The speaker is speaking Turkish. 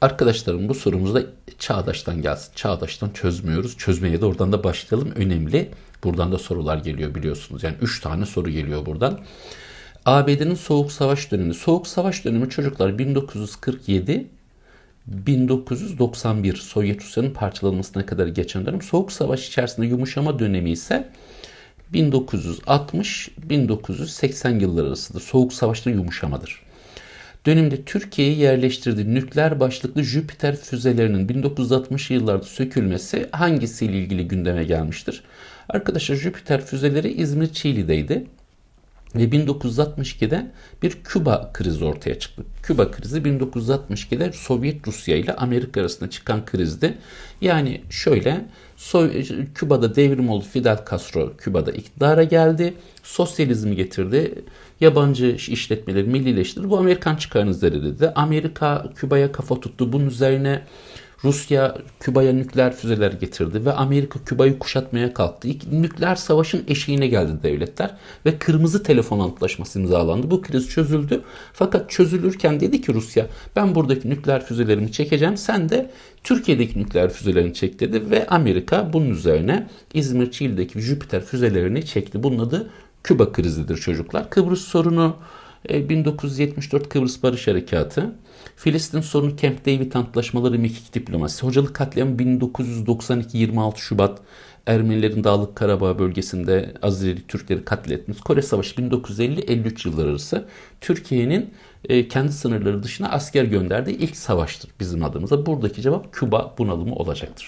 Arkadaşlarım bu sorumuz da Çağdaş'tan gelsin. Çağdaş'tan çözmüyoruz. Çözmeye de oradan da başlayalım. Önemli. Buradan da sorular geliyor biliyorsunuz. Yani 3 tane soru geliyor buradan. ABD'nin Soğuk Savaş dönemi. Soğuk Savaş dönemi çocuklar 1947 1991 Sovyet Rusya'nın parçalanmasına kadar geçen dönem. Soğuk Savaş içerisinde yumuşama dönemi ise 1960-1980 yılları arasıdır. Soğuk Savaş'ta yumuşamadır. Dönemde Türkiye'ye yerleştirdiği nükleer başlıklı Jüpiter füzelerinin 1960 yıllarda sökülmesi hangisiyle ilgili gündeme gelmiştir? Arkadaşlar Jüpiter füzeleri İzmir Çiğli'deydi. Ve 1962'de bir Küba krizi ortaya çıktı. Küba krizi 1962'de Sovyet Rusya ile Amerika arasında çıkan krizdi. Yani şöyle Soy- Küba'da devrim oldu. Fidel Castro Küba'da iktidara geldi. Sosyalizmi getirdi. Yabancı işletmeleri millileştirdi. Bu Amerikan çıkarını zedeledi. Amerika Küba'ya kafa tuttu. Bunun üzerine Rusya Küba'ya nükleer füzeler getirdi ve Amerika Küba'yı kuşatmaya kalktı. İlk nükleer savaşın eşiğine geldi devletler ve kırmızı telefon antlaşması imzalandı. Bu kriz çözüldü. Fakat çözülürken dedi ki Rusya ben buradaki nükleer füzelerimi çekeceğim. Sen de Türkiye'deki nükleer füzelerini çek dedi ve Amerika bunun üzerine İzmir Çiğli'deki Jüpiter füzelerini çekti. Bunun adı Küba krizidir çocuklar. Kıbrıs sorunu 1974 Kıbrıs Barış Harekatı, Filistin sorunu Camp David antlaşmaları mekik diplomasi, hocalık katliamı 1992 26 Şubat, Ermenilerin Dağlık Karabağ bölgesinde Azeri Türkleri katletmesi, Kore Savaşı 1950-53 yılları arası Türkiye'nin e, kendi sınırları dışına asker gönderdiği ilk savaştır bizim adımıza. Buradaki cevap Küba bunalımı olacaktır.